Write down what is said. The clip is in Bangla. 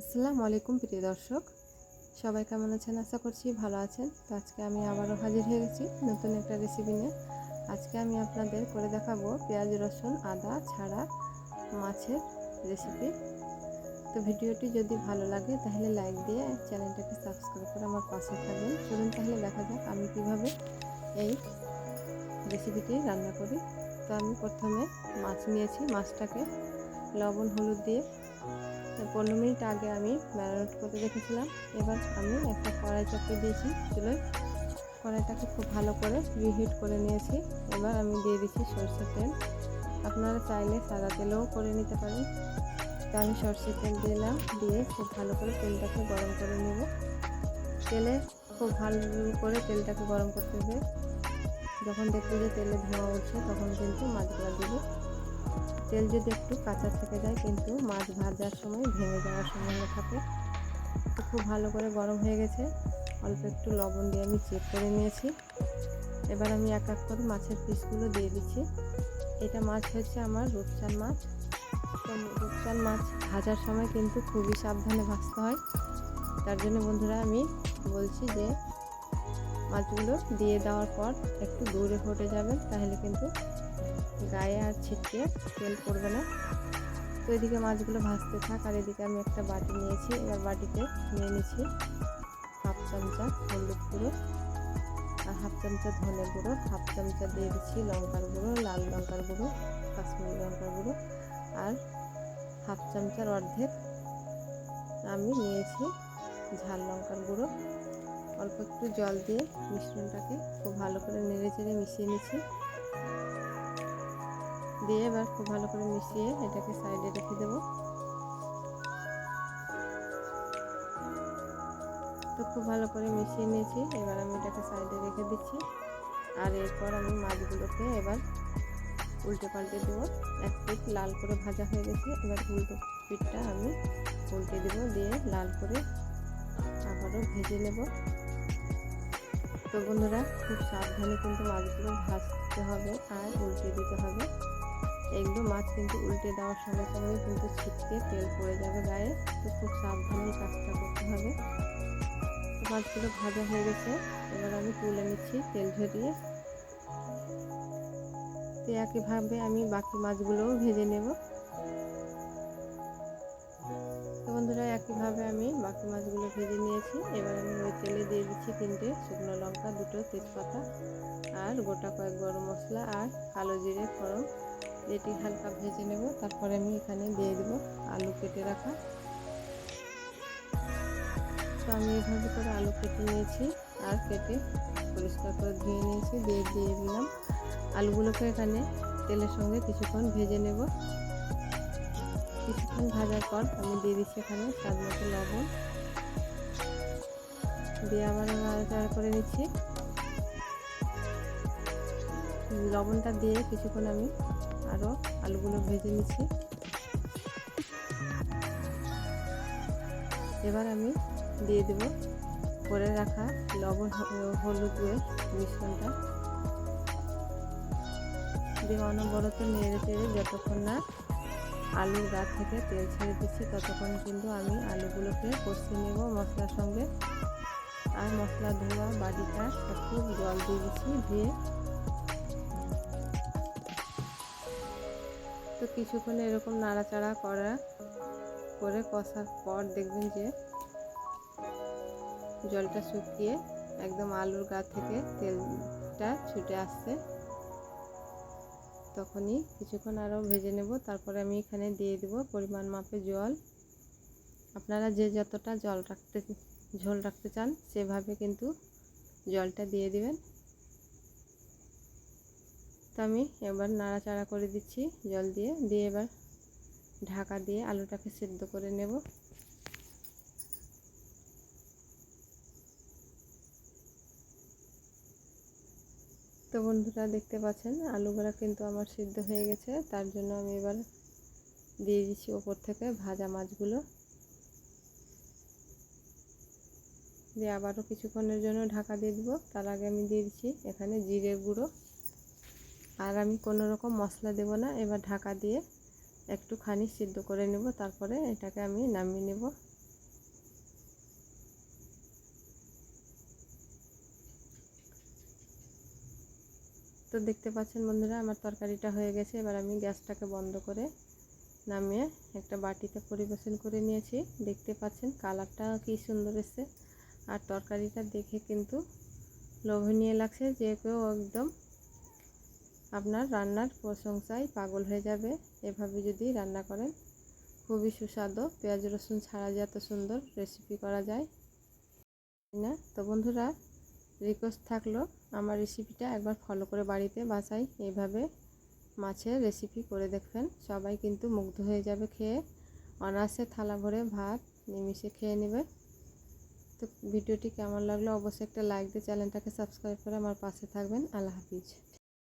আসসালামু আলাইকুম, প্রিয় দর্শক। সবাই কেমন আছেন? আশা করছি ভালো আছেন। তো আজকে আমি আবারও হাজির হয়ে গেছি নতুন একটা রেসিপি নিয়ে। আজকে আমি আপনাদের করে দেখাবো পেঁয়াজ, রসুন, আদা ছাড়া মাছের রেসিপি তো ভিডিওটি যদি ভালো লাগে, তাহলে লাইক দিয়ে চ্যানেলটাকে সাবস্ক্রাইব করে আমার পাশে থাকবেন। চলুন তাহলে দেখা যাক আমি কীভাবে এই রেসিপিটি রান্না করি। তো আমি প্রথমে মাছ নিয়েছি। মাছটাকে লবণ, হলুদ দিয়ে পনেরো মিনিট আগে আমি ম্যারিনেট করে রেখেছিলাম এবার আমি একটা কড়াই চাপিয়ে দিয়েছি চুলোয় কড়াইটাকে খুব ভালো করে রিহিট করে নিয়েছি। এবার আমি দিয়ে দিচ্ছি সরষের তেল। আপনারা চাইলে সাদা তেলেও করে নিতে পারেন। তা আমি সরষের তেল দিলাম দিয়ে খুব ভালো করে তেলটাকে গরম করে নেব। তেলে খুব ভালো করে তেলটাকে গরম করতে হবে। যখন দেখতে যে তেলে ধোঁয়া উঠছে তখন কিন্তু মাছগুলো দেবো তেল যদি একটু কাঁচা থেকে যায়, কিন্তু মাছ ভাজার সময় ভেঙে যাওয়ার সম্ভাবনা থাকে। তো খুব ভালো করে গরম হয়ে গেছে। অল্প একটু লবণ দিয়ে আমি চেক করে নিয়েছি। এবার আমি এক এক করে মাছের পিসগুলো দিয়ে দিচ্ছি। এটা মাছ হচ্ছে আমার রূপচান মাছ। তো রূপচান মাছ ভাজার সময় কিন্তু খুবই সাবধানে ভাজতে হয়। তার জন্য বন্ধুরা আমি বলছি যে, মাছগুলো দিয়ে দেওয়ার পর একটু দূরে ফুটে যাবেন, তাহলে কিন্তু গায়ে আর ছিটকে তেল পড়বে না। তো এদিকে মাছগুলো ভাজতে থাক, আর এদিকে আমি একটা বাটি নিয়েছি। এবার বাটিতে নিয়ে নিচ্ছি হাফ চামচা হলুদ গুঁড়ো আর হাফ চামচা ধনে গুঁড়ো। হাফ চামচা দিয়ে দিচ্ছি লঙ্কার গুঁড়ো, লাল লঙ্কার গুঁড়ো, কাশ্মীরি লঙ্কার গুঁড়ো আর হাফ চামচার অর্ধেক আমি নিয়েছি ঝাল লঙ্কার গুঁড়ো। অল্প একটু জল দিয়ে মিশ্রণটাকে খুব ভালো করে নেড়ে চেড়ে মিশিয়ে নিচ্ছি। দিয়ে এবার খুব ভালো করে মিশিয়ে এটাকে সাইডে রেখে দেব। তো খুব ভালো করে মিশিয়ে নিয়েছি, এবার আমি এটাকে সাইডে রেখে দিচ্ছি। আর এরপর আমি মাছগুলোকে এবার উল্টে পাল্টে দেবো। এক পিঠ লাল করে ভাজা হয়ে গেছে, এবার উল্টো পিঠটা আমি উল্টে দেবো, দিয়ে লাল করে আবারও ভেজে নেব। তো বন্ধুরা, খুব সাবধানে কিন্তু মাছগুলো ভাজতে হবে আর উল্টে দিতে হবে। এগুলো মাছ কিন্তু উল্টে দেওয়ার সঙ্গে সঙ্গে কিন্তু ছিটকে তেল পড়ে যাবে গায়ে। তো খুব সাবধানে কাজটা করতে হবে। মাছগুলো ভাজা হয়ে গেছে। এবার আমি তুলে নিচ্ছি তেল ঝরিয়ে। তো একইভাবে আমি বাকি মাছগুলোও ভেজে নেব। তো বন্ধুরা, একইভাবে আমি বাকি মাছগুলো ভেজে নিয়েছি। এবার আমি ওই তেলে দিয়ে দিচ্ছি তিনটে শুকনো লঙ্কা, দুটো তেজপাতা আর গোটা কয়েক গরম মশলা আর কালো জিরে ফোড়ন। এটি হালকা ভেজে নেব, তারপরে আমি এখানে দিয়ে দেব আলু কেটে রাখা। তো আমি এইভাবে করে আলু কেটে নিয়েছি, আর কেটে পরিষ্কার করে ধুয়ে নিয়েছি, দিয়ে দিয়ে দিলাম। আলুগুলোকে এখানে তেলের সঙ্গে কিছুক্ষণ ভেজে নেব। কিছুক্ষণ ভাজার পর আমি দিয়ে দিচ্ছি এখানে স্বাদ মতো লবণ। দিয়ে আবার নাড়াচাড়া করে নিচ্ছি। লবণটা দিয়ে কিছুক্ষণ আমি আরও আলুগুলো ভেজে নিচ্ছি। এবার আমি দিয়ে দেব করে রাখা লবণ হলুদের মিশ্রণটা। দিয়ে অনবরত নেড়ে চেড়ে যতক্ষণ না আলুর গা থেকে তেল ছেড়ে দিচ্ছি, ততক্ষণ কিন্তু আমি আলুগুলোকে কষিয়ে নেব মশলার সঙ্গে। আর মশলা ধোয়া বাড়িটা একটু জল দিয়ে দিচ্ছি ধুয়ে তো কিছুক্ষণ এরকম নাড়াচাড়া করা, করে কষার পর দেখবেন যে জলটা শুকিয়ে একদম আলুর গা থেকে তেলটা ছুটে আসছে। তখনই কিছুক্ষণ আরও ভেজে নেব, তারপরে আমি এখানে দিয়ে দেব পরিমাণ মাপে জল। আপনারা যে যতটা জল রাখতে, ঝোল রাখতে চান সেভাবে কিন্তু জলটা দিয়ে দিবেন। তো আমি এবার নাড়াচাড়া করে দিচ্ছি জল দিয়ে। দিয়ে এবার ঢাকা দিয়ে আলুটাকে সেদ্ধ করে নেব। তো বন্ধুরা দেখতে পাচ্ছেন, আলুগুলো কিন্তু আমার সিদ্ধ হয়ে গেছে। তার জন্য আমি এবার দিয়ে দিচ্ছি ওপর থেকে ভাজা মাছগুলো। দিয়ে আবারও কিছুক্ষণের জন্য ঢাকা দিয়ে দিব। তার আগে আমি দিয়ে দিচ্ছি এখানে জিরে গুঁড়ো। আর আমি কোনো রকম মশলা দেব না। এবার ঢাকা দিয়ে একটুখানি সিদ্ধ করে নেব, তারপরে এটাকে আমি নামিয়ে নেব। তো দেখতে পাচ্ছেন বন্ধুরা, আমার তরকারিটা হয়ে গেছে। এবার আমি গ্যাসটাকে বন্ধ করে নামিয়ে একটা বাটিতে পরিবেশন করে নিয়েছি। দেখতে পাচ্ছেন কালারটা কি সুন্দর এসছে। আর তরকারিটা দেখে কিন্তু লোভনীয় লাগছে, যে কেউ একদম আপনার রান্নার প্রশংসায় পাগল হয়ে যাবে। এভাবে যদি রান্না করেন, খুবই সুস্বাদু। পেঁয়াজ, রসুন ছাড়া যে এত সুন্দর রেসিপি করা যায়। না? তো বন্ধুরা রিকোয়েস্ট থাকল, আমার রেসিপিটা একবার ফলো করে বাড়িতে বাসাই এইভাবে মাছের রেসিপি করে দেখবেন। সবাই কিন্তু মুগ্ধ হয়ে যাবে খেয়ে। অনায়াসে থালা ভরে ভাত নিমিশে খেয়ে নেবে। তো ভিডিওটি কেমন লাগল? অবশ্যই একটা লাইক দিয়ে চ্যানেলটাকে সাবস্ক্রাইব করে আমার পাশে থাকবেন। আল্লাহ হাফিজ।